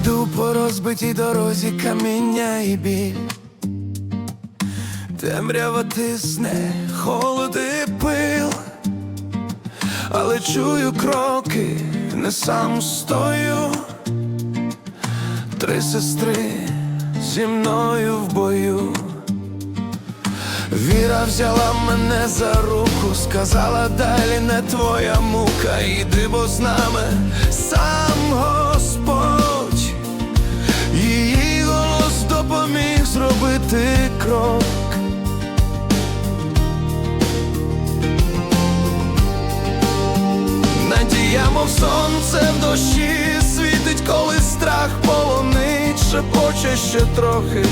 Йду по розбитій дорозі каміння і біль. Темрява тисне, холод і пил, але чую кроки, не сам стою. Три сестри зі мною в бою. Віра взяла мене за руку, сказала далі не твоя мука, іди, бо з нами сам Господь, її голос допоміг зробити крок. Мов сонце в дощі світить, коли страх полонить, шепоче ще трохи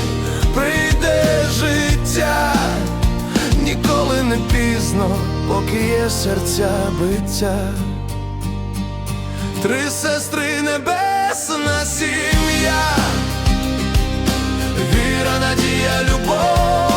прийде життя, ніколи не пізно, поки є серця биття. Три сестри небесна сім'я, віра, надія, любов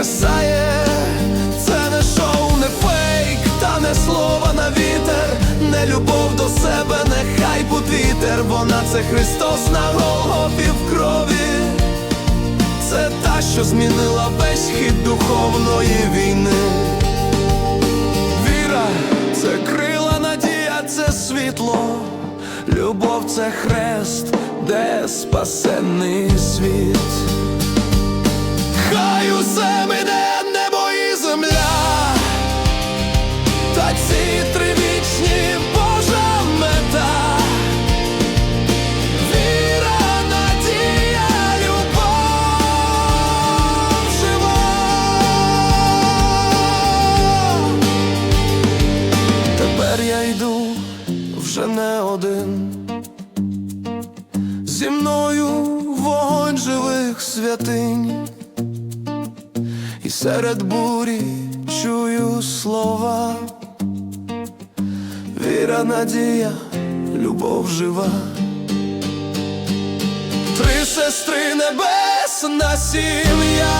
воскресає. Це не шоу, не фейк, та не слова на вітер, не любов до себе, нехай вітер, вона це Христос на Голгофі в крові. Це та, що змінила весь хід духовної війни. Віра це крила, надія, це світло, любов це хрест, де спасенний світ. Мене небо і земля, та ці три вічні Божа мета. Віра, надія, любов жива. Тепер я йду вже не один. Зі мною вогонь живих святинь, і серед бурі чую слова. Віра, надія, любов жива. Три сестри небесна сім'я,